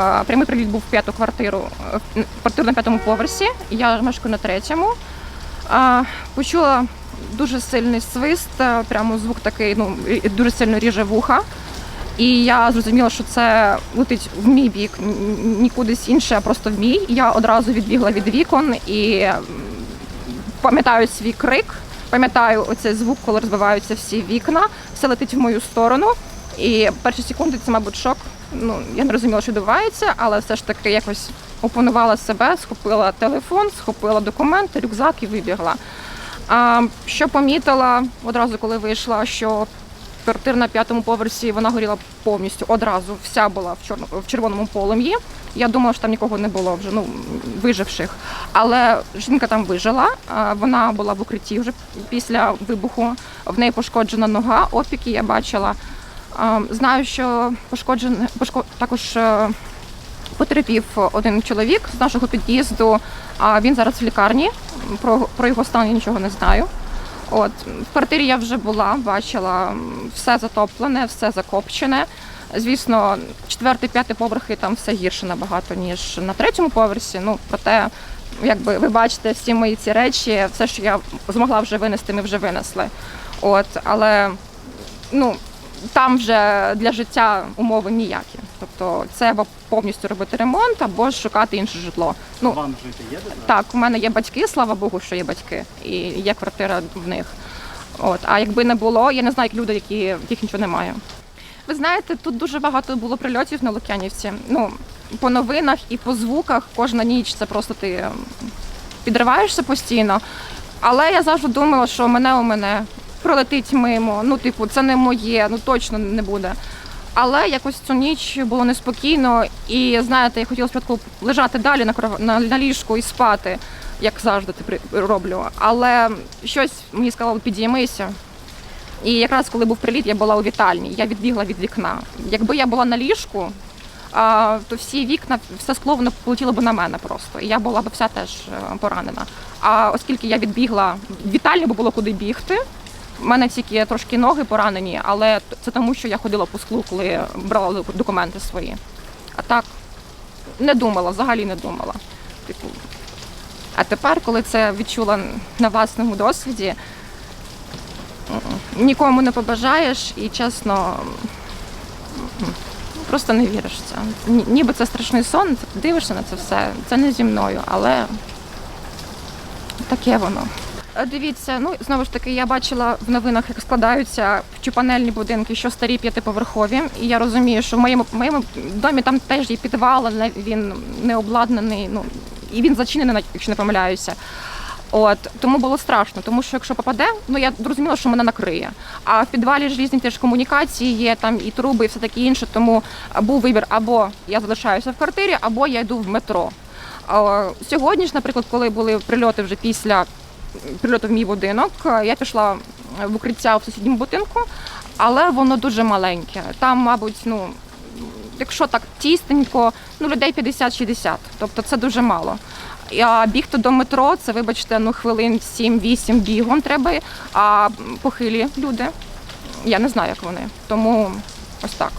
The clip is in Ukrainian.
А, Прямий приліт був в п'яту квартиру, е, квартиру на п'ятому поверсі. Я мешкаю на третьому. Почула дуже сильний свист, е, прямо звук такий, ну дуже сильно ріже вуха. І я зрозуміла, що це летить в мій бік, нікудись інше, а просто в мій. Я одразу відбігла від вікон і пам'ятаю свій крик, пам'ятаю оцей звук, коли розбиваються всі вікна, все летить в мою сторону. І перші секунди це, мабуть, шок. Ну, я не розуміла, що відбувається, але все ж таки якось опанувала себе, схопила телефон, схопила документи, рюкзак і вибігла. А, що помітила одразу, коли вийшла, що квартира на п'ятому поверсі вона горіла повністю одразу, вся була в, чорно, в червоному полум'ї. Я думала, що там нікого не було вже, ну виживших. Але жінка там вижила. Вона була в укритті вже після вибуху. В неї пошкоджена нога, опіки я бачила. Знаю, що пошкоджений пошко... також е, потерпів один чоловік з нашого під'їзду. А він зараз в лікарні. Про, про його стан я нічого не знаю. От в квартирі я вже була, бачила все затоплене, все закопчене. Звісно, четвертий, п'ятий поверхи там все гірше набагато ніж на третьому поверсі. Ну проте, якби ви бачите, всі мої ці речі, все, що я змогла вже винести, ми вже винесли. От, але ну там вже для життя умови ніякі. Тобто, це або повністю робити ремонт, або ж шукати інше житло. Ну Вам жити є де? так, у мене є батьки, слава Богу, що є батьки, і є квартира в них. От, а якби не було, я не знаю, як люди, які яких нічого немає. Ви знаєте, тут дуже багато було прильотів на Лук'янівці. Ну, по новинах і по звуках кожна ніч це просто ти ем, підриваєшся постійно. Але я завжди думала, що мене у мене пролетить мимо. Ну, типу, це не моє, ну точно не буде. Але якось цю ніч було неспокійно, і знаєте, я хотіла спочатку лежати далі на кров- на, на ліжку і спати, як завжди при- роблю. Але щось мені сказало, підіймися. І якраз коли був приліт, я була у вітальні, я відбігла від вікна. Якби я була на ліжку, то всі вікна, все скло воно полетіло б на мене просто. І я була б вся теж е, поранена. А оскільки я відбігла в вітальню, бо було куди бігти. У мене тільки трошки ноги поранені, але це тому, що я ходила по склу, коли брала документи свої. А так не думала, взагалі не думала. Типу. А тепер, коли це відчула на власному досвіді, нікому не побажаєш і чесно, просто не віриш в це. Ніби це страшний сон, дивишся на це все. Це не зі мною, але таке воно. Е, Дивіться, ну знову ж таки, я бачила в новинах, як складаються чупанельні будинки, що старі п'ятиповерхові. І я розумію, що в моєму в моєму домі там теж є підвал, він не обладнаний. Ну і він зачинений, якщо не помиляюся. От тому було страшно, тому що якщо попаде, ну я зрозуміла, що мене накриє. А в підвалі ж різні теж комунікації є, там і труби, і все таке інше. Тому був вибір або я залишаюся в квартирі, або я йду в метро. Сьогодні ж, наприклад, коли були прильоти вже після прильоту в мій будинок, я пішла в укриття в сусідньому будинку, але воно дуже маленьке. Там, мабуть, ну якщо так тісненько, ну людей 50-60, тобто це дуже мало. А бігти до метро, це, вибачте, ну хвилин 7-8 бігом треба, а похилі люди. Я не знаю, як вони. Тому ось так.